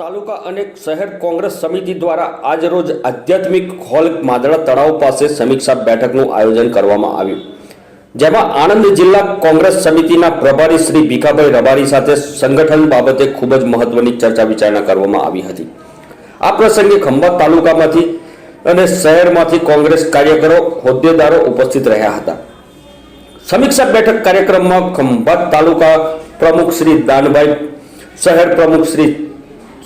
તાલુકા અને શહેર કોંગ્રેસ સમિતિ દ્વારા આજરોજ આધ્યાત્મિક હોલ માદળા તળાવ પાસે સમીક્ષા બેઠકનું આયોજન કરવામાં આવ્યું. જેમાં આણંદ જિલ્લા કોંગ્રેસ સમિતિના પ્રભારી શ્રી ભીખાભાઈ રબારી સાથે સંગઠન બાબતે ખૂબ જ મહત્વની ચર્ચા વિચારણા કરવામાં આવી હતી. આ પ્રસંગે ખંભાત તાલુકામાંથી અને શહેરમાંથી કોંગ્રેસ કાર્યકરો, હોદ્દેદારો ઉપસ્થિત રહ્યા હતા. સમીક્ષા બેઠક કાર્યક્રમમાં ખંભાત તાલુકા પ્રમુખ શ્રી દાનભાઈ, શહેર પ્રમુખ શ્રી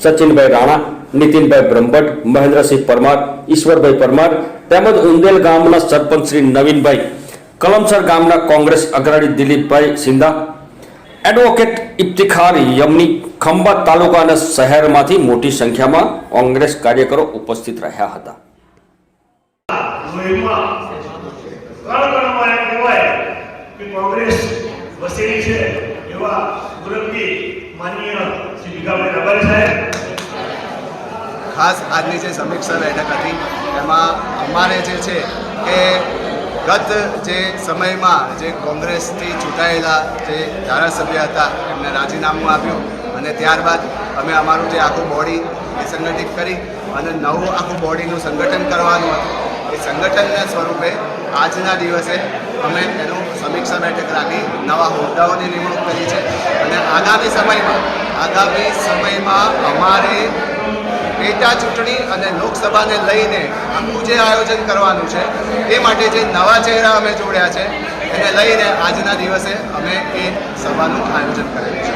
સચિનભાઈ રાણા, નીતિનભાઈ બ્રહ્મભટ્ટ, મહેન્દ્રસિંહ પરમાર, ઈશ્વરભાઈ પરમાર તેમજ ઉંદેલ ગામના સરપંચ શ્રી નવીનભાઈ, કલમસર ગામના કોંગ્રેસ અગ્રણી દિલીપભાઈ સિંધા, એડવોકેટ ઇફ્તિખાર યમની ખંભાત તાલુકા અને શહેરમાંથી મોટી સંખ્યામાં કોંગ્રેસ કાર્યકરો ઉપસ્થિત રહ્યા હતા. કોંગ્રેસ વસેલી છે એવા મુરબ્બી શ્રી ભીખાભાઈ રબારી સાહેબ ખાસ આજની જે સમીક્ષા બેઠક હતી, એમાં અમારે જે છે કે ગત જે સમયમાં જે કોંગ્રેસથી ચૂંટાયેલા જે ધારાસભ્ય હતા, એમને રાજીનામું આપ્યું અને ત્યારબાદ અમે અમારું જે આખું બોડી એ સંગઠિત કરી અને નવું આખું બોડીનું સંગઠન કરવાનું હતું. એ સંગઠનના સ્વરૂપે આજના દિવસે અમે એનું સમીક્ષા બેઠક રાખી, નવા હોદ્દાઓની નિમણૂક કરી છે. અને આગામી સમયમાં આગામી સમયમાં અમારે પેટા ચૂંટણી અને લોકસભાને લઈને આખું જે આયોજન કરવાનું છે, એ માટે જે નવા ચહેરા અમે જોડ્યા છે, એને લઈને આજના દિવસે અમે એ સભાનું આયોજન કરેલું છે.